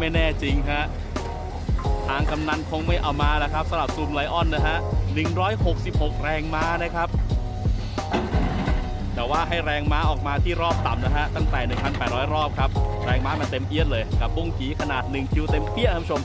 ไม่แน่จริงฮะทางกำนันคงไม่เอามาแล้วครับสำหรับซูมไลออนนะฮะ 166 แรงม้านะครับ แต่ว่าให้แรงม้าออกมาที่รอบต่ำนะฮะ ตั้งแต่ 1,800 รอบครับ แรงม้ามันเต็มเอียดเลย กับบุ้งกีขนาด 1 คิวเต็มเปี้ยท่านผู้ชม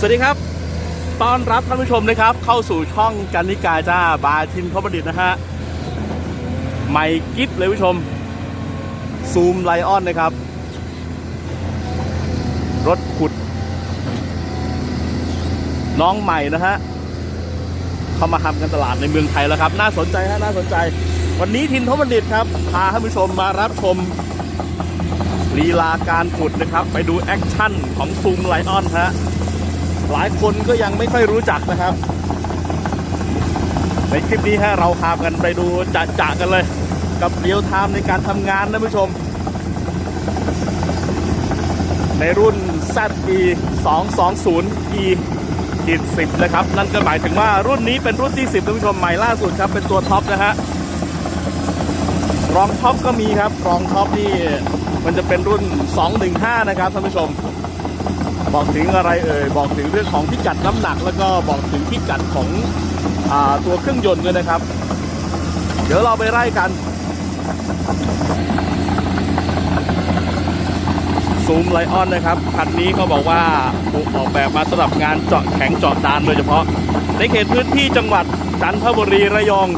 สวัสดีครับ ต้อนรับท่านผู้ชมนะครับ เข้าสู่ช่องกันนิกาจ้าบาทินเขาประดิษฐ์นะฮะใหม่กิฟเลยผู้ชม ซูมไลออนนะครับ รถขุด น้องใหม่นะฮะ เข้ามาทำกันตลาดในเมืองไทยแล้วครับ น่าสนใจฮะ น่าสนใจ วันนี้ทินทบัณฑิตครับ พาท่านผู้ชมมารับชมลีลาการขุดนะครับ ไปดูแอคชั่นของซูมไลออนฮะ หลายคนก็ยังไม่ค่อยรู้จักนะครับ ในคลิปนี้ฮะเราพากันไปดูจะจะกันเลย กับเรียวไทม์ในการทำงานนะผู้ชม ในรุ่น ZE 220 E ขีด10 นะครับ นั่นก็หมายถึงว่ารุ่นนี้เป็นรุ่นที่ 10ท่านผู้ชมใหม่ล่าสุดครับ เป็นตัวท็อปนะฮะรองท็อปก็มีครับ รองท็อปนี่มันจะเป็นรุ่น 215 นะครับท่านผู้ชม บอกถึงอะไรเอ่ยบอกถึงเรื่องของพิกัดน้ำหนัก แล้วก็บอกถึงพิกัดของอตัวเครื่องยนต์ด้วยนะครับ เดี๋ยวเราไปไล่กันซูมไลออนนะครับคันนี้เขาบอกว่าถูกออกแบบมาสำหรับงานเจาะแข็งเจาะดานโดยเฉพาะ ในเขตพื้นที่จังหวัดจันทบุรีระยอง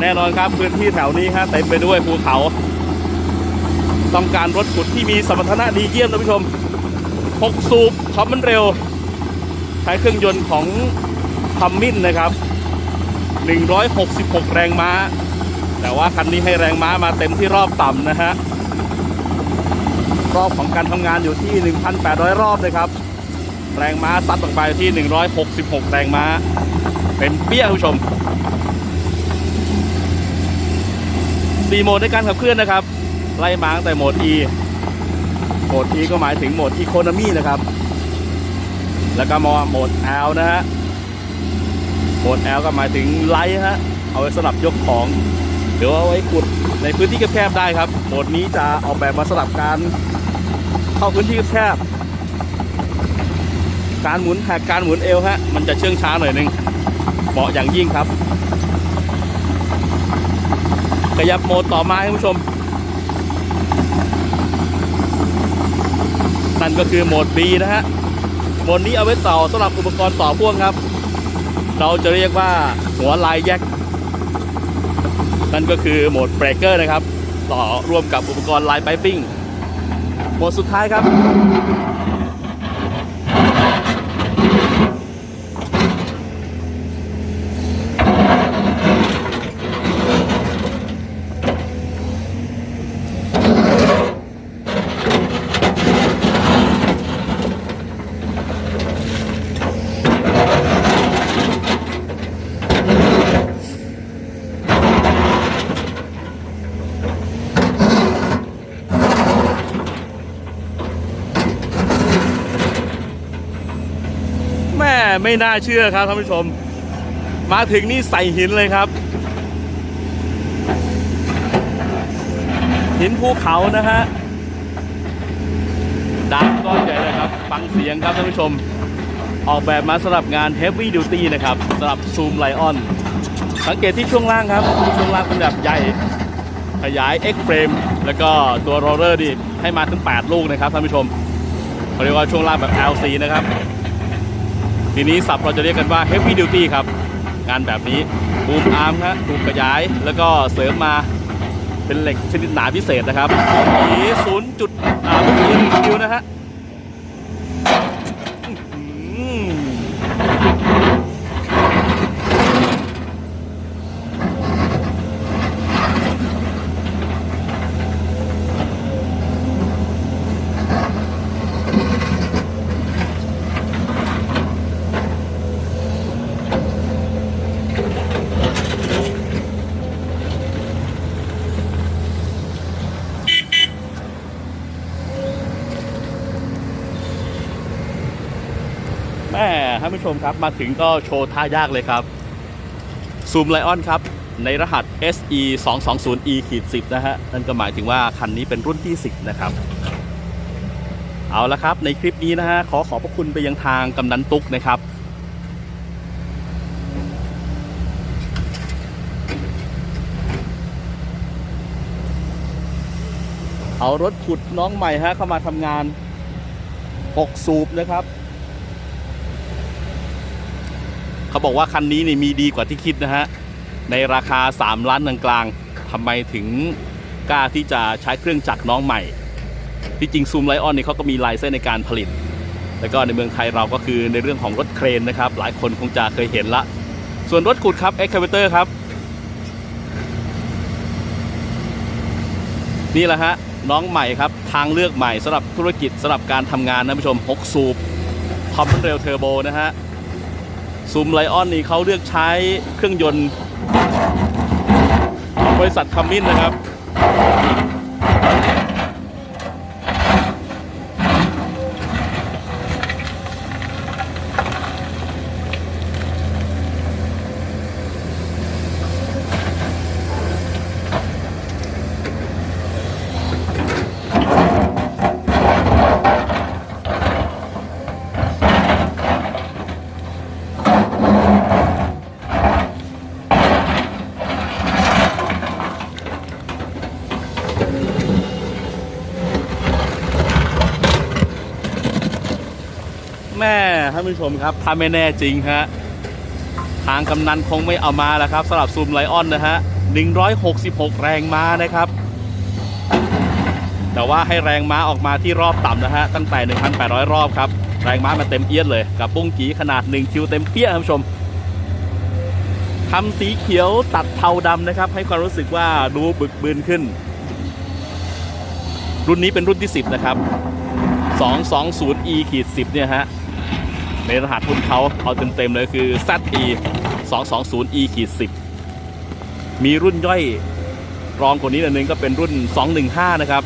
แน่นอนครับพื้นที่แถวนี้ฮะเต็มไปด้วยภูเขา ต้องการรถขุดที่มีสมรรถนะดีเยี่ยมท่านผู้ชม 6 สูบท็อปมันเร็ว ใช้เครื่องยนต์ของทัมมินนะครับ 166 แรงม้า แต่ว่าคันนี้ให้แรงม้ามาเต็มที่รอบต่ำนะฮะ รอบของการทำงานอยู่ที่ 1,800 รอบนะครับ แรงม้าซัดออกไปที่ 166 แรงม้า เป็นเปี้ยคุณผู้ชม4โหมดในการขับเคลื่อนนะครับ ไล่มาตั้งแต่โหมด E มด E ก็หมายถึงโหมด Economy นะครับ แล้วก็มาโหมด L นะฮะ โหมด L ก็หมายถึงไลท์ฮะ เอาไว้สำหรับยกของ หรือว่าไว้ขุดในพื้นที่แคบๆได้ครับ โหมดนี้จะออกแบบมาสำหรับการเข้าพื้นที่แคบ การหมุนแหกการหมุนเอวฮะ มันจะเชื่องช้าหน่อยหนึง เหมาะอย่างยิ่งครับ ขยับโหมดต่อมาให้คุณผู้ชม นั่นก็คือโหมด B นะฮะโหมดนี้เอาไว้ต่อสำหรับอุปกรณ์ต่อพ่วงครับ เราจะเรียกว่าหัวลายแยกนั่นก็คือโหมดเบรกเกอร์นะครับ ต่อร่วมกับอุปกรณ์ลายไบปิ้งโหมดสุดท้ายครับ ไม่น่าเชื่อครับท่านผู้ชม มาถึงนี่ใส่หินเลยครับ หินภูเขานะฮะดังก้อนใหญ่เลยครับ ฟังเสียงครับท่านผู้ชม ออกแบบมาสำหรับงาน Heavy Duty นะครับสำหรับซูมไลออน สังเกตที่ช่วงล่างครับ ช่วงล่างเป็นแบบใหญ่ ขยาย X frame แล้วก็ตัวโรลเลอร์นี่ให้มาถึง 8 ลูกนะครับท่านผู้ชมเขาเรียกว่าช่วงล่างแบบ LC นะครับ ทีนี้สับเราจะเรียกกันว่า Heavy Duty ครับ งานแบบนี้บูมอาร์มครับถูกขยายแล้วก็เสริมมาเป็นเหล็กชนิดหนาพิเศษนะครับสีศูนย์จุดอ่าลูกอินคิวนะฮะ ท่านผู้ชมครับมาถึงก็โชว์ท่ายากเลยครับซูมไลออนครับ ในรหัส SE 2 2 0 E ขีด10นะฮะนั่นก็หมายถึงว่าคันนี้เป็นรุ่นที่ 10 นะครับ เอาละครับในคลิปนี้นะฮะขอขอบพระคุณไปยังทางกำนันตุ๊กนะครับเอารถขุดน้องใหม่ฮะเข้ามาทำงาน 6 สูบนะครับ เขาบอกว่าคันนี้นี่มีดีกว่าที่คิดนะฮะ ในราคา 3 ล้านกลางๆทำไมถึงกล้าที่จะใช้เครื่องจักรน้องใหม่ ที่จริงซูมไลออนนี่เขาก็มีลายเส้นในการผลิต แล้วก็ในเมืองไทยเราก็คือในเรื่องของรถเครนนะครับ หลายคนคงจะเคยเห็นละ ส่วนรถขุดครับ e x c a v a t o r ครับ นี่แหละฮะน้องใหม่ครับ ทางเลือกใหม่สำหรับธุรกิจสำหรับการทำงานนะผู้ชม 6 สูบพอมเร็วเทอร์โบนะฮะ ซูมไลออนนี่เขาเลือกใช้เครื่องยนต์ บริษัทคัมมินนะครับ แม่ท่านผู้ชมครับ ถ้าไม่แน่จริงฮะ ทางกำนันคงไม่เอามาแล้วครับสำหรับซูมไลออนนะฮะ 166 แรงม้านะครับ แต่ว่าให้แรงม้าออกมาที่รอบต่ำนะฮะ ตั้งแต่ 1,800 รอบครับ แรงม้ามาเต็มเอียดเลย กับบุ้งกีขนาด 1 คิวเต็มเปี้ยท่านผู้ชมทำสีเขียวตัดเทาดำนะครับ ให้ความรู้สึกว่าดูบึกบืนขึ้น รุ่นนี้เป็นรุ่นที่ 10 นะครับ 220e ขีด10เนี่ยฮะ ในรหัสรุ่นเขาเอาเต็มๆเลยคือ ZE 220e ขีด10มีรุ่นย่อยรองกว่านี้หน่อยนึงก็เป็นรุ่น 215 นะครับ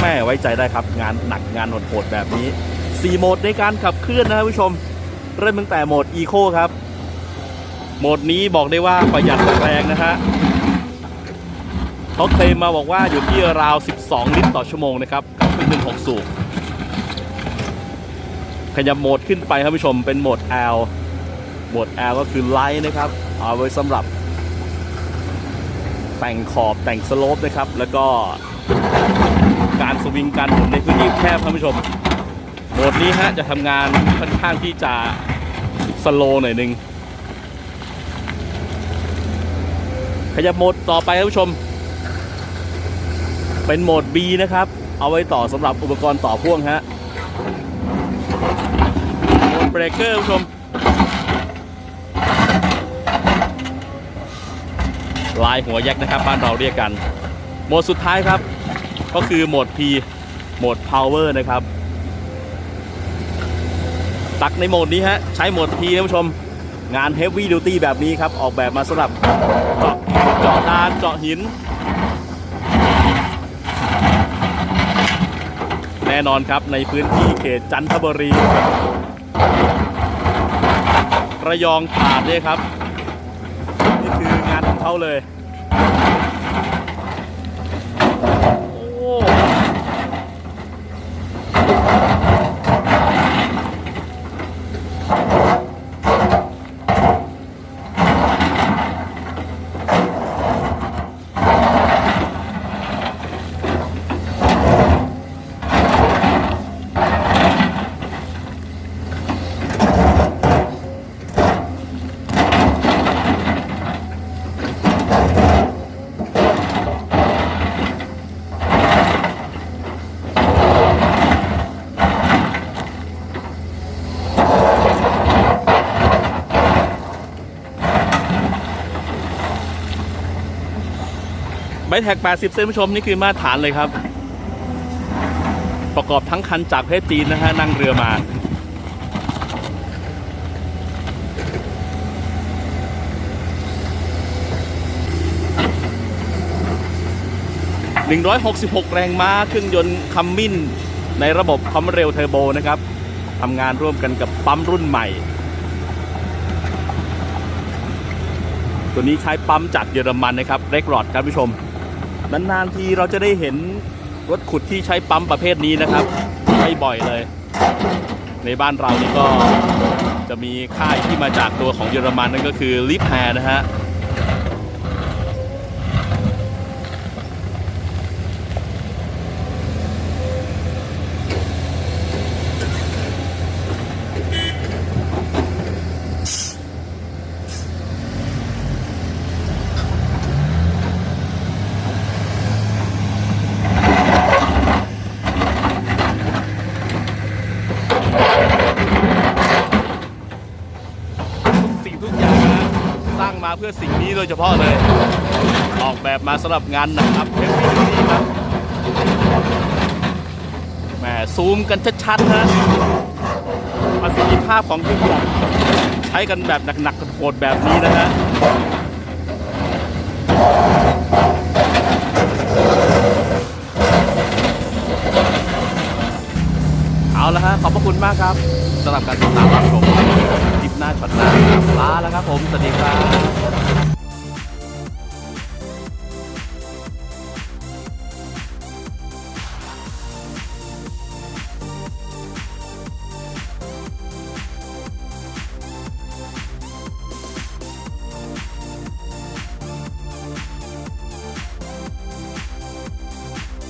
แม่ไว้ใจได้ครับงานหนักงานโหดๆแบบนี้ 4 โหมดในการขับเคลื่อนนะครับผู้ชม เริ่มตั้งแต่โหมด Eco ครับ โหมดนี้บอกได้ว่าประหยัดแรงนะฮะเขาเคลมมาบอกว่าอยู่ที่ราว 12 ลิตรต่อชั่วโมงนะครับกับเครื่องหนึ่ง6สูบขยับโหมดขึ้นไปครับผู้ชมเป็นโหมด L โหมด L ก็คือไลท์นะครับ เอาไว้สำหรับ แต่งขอบแต่งสโลปนะครับ แล้วก็การสวิงการหมุนในพื้นที่แคบท่านผู้ชม หมดนี้ฮะจะทำงานค่อนข้างที่จะสโลหน่อยหนึง ขยับโหมดต่อไปท่านผู้ชม เป็นโหมด B นะครับ เอาไว้ต่อสำหรับอุปกรณ์ต่อพ่วงฮะโหมดเบรกเกอร์ผู้ชม ลายหัวยักษ์นะครับ บ้านเราเรียกกัน โหมดสุดท้ายครับ ก็คือโหมด P โหมด Power นะครับ ตักในโหมดนี้ฮะ ใช้โหมด P ท่านผู้ชม งาน Heavy Duty แบบนี้ครับ ออกแบบมาสำหรับเจาะเจาะลานเจาะหิน แน่นอนครับในพื้นที่เขตจันทบุรี ระยองตราดเนี่ยครับ นี่คืองานของเขาเลย ใบแท็ก 80เซนผู้ชมนี่คือมาตรฐานเลยครับ ประกอบทั้งคันจากประเทศจีนนะฮะนั่งเรือมา166 แรงม้าเครื่องยนต์คัมมินในระบบคอมเร็วเทอร์โบนะครับทำงานร่วมกันกับปั๊มรุ่นใหม่ ตัวนี้ใช้ปั๊มจากเยอรมันนะครับเรกรอดครับผู้ชม นานๆทีเราจะได้เห็นรถขุดที่ใช้ปั๊มประเภทนี้นะครับ ไม่บ่อยเลย ในบ้านเรานี่ก็จะมีค่ายที่มาจากตัวของเยอรมันนั่นก็คือลิฟแฮนะฮะ สิ่งทุกอย่างนะสร้าง มาเพื่อสิ่งนี้โดยเฉพาะเลย ออกแบบมาสำหรับงานหนะครับเฮฟวี่นี่ครับแหมซูมกันชัดๆนะประสิทธิภาพของเครื่องยนต์ใช้กันแบบหนักๆโหดแบบนี้นะฮะเอาละฮะขอบพระคุณมากครับสำหรับการติดตามรับชมคลิป หน้าช็อตหน้าลาแล้วครับผม สวัสดีครับ